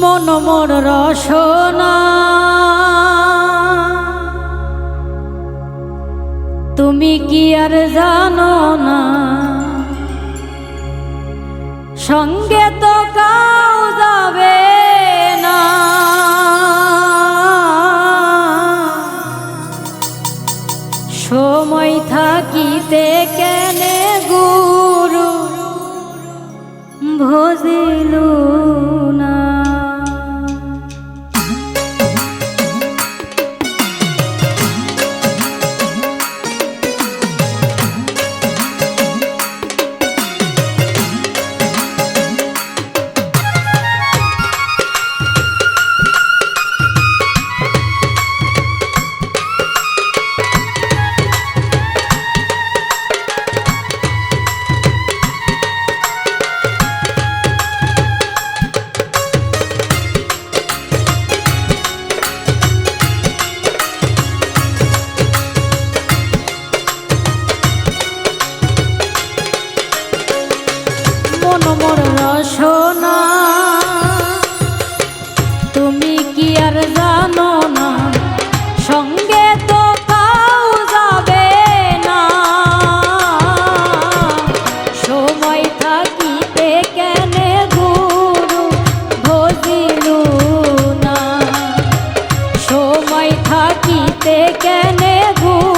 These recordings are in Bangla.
মনমর রসনা। তুমি কি আর জানো না? সঙ্গে তো হাতে কেনে গু?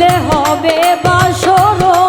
মিলে হবে বাসরো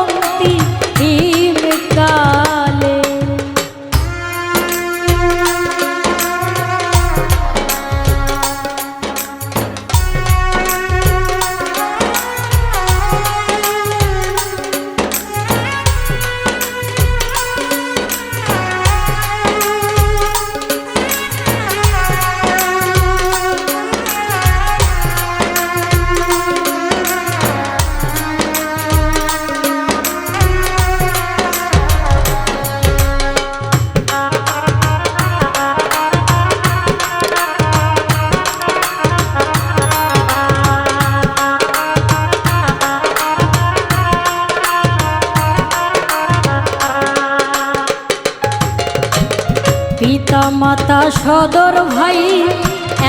মাতা সদর ভাই,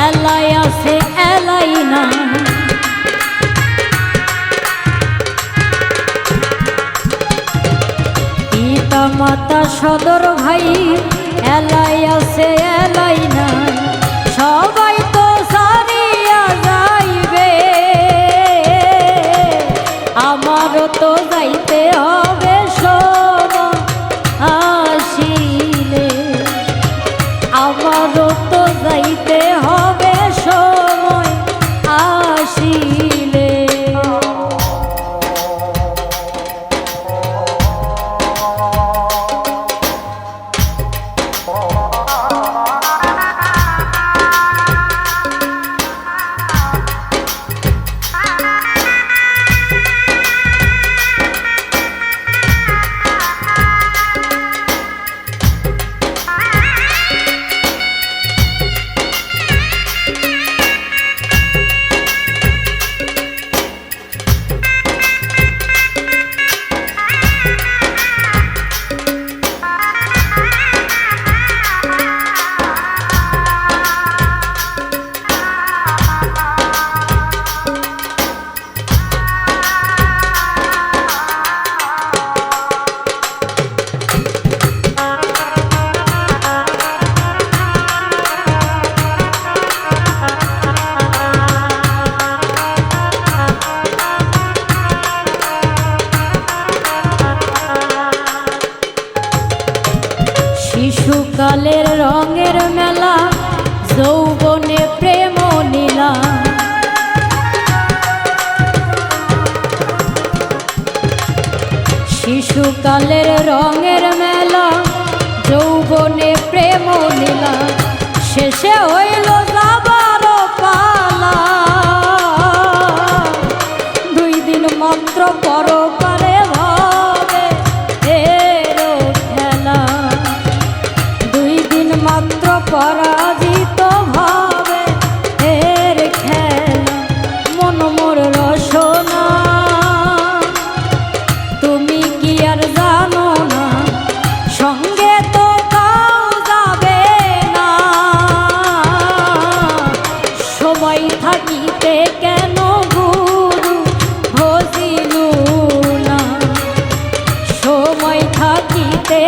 এলাই আছে, এলাই না পিতা মাতা সদর ভাই, এলাই আছে, এলাই না শিশুকালের রঙের মেলা, যৌবনে প্রেম নীলা শেষে হইল যাবার পালা। দুই দিন মাত্র পর পারে ভাবে এরো খেলা। দুই দিন মাত্র পরাজিত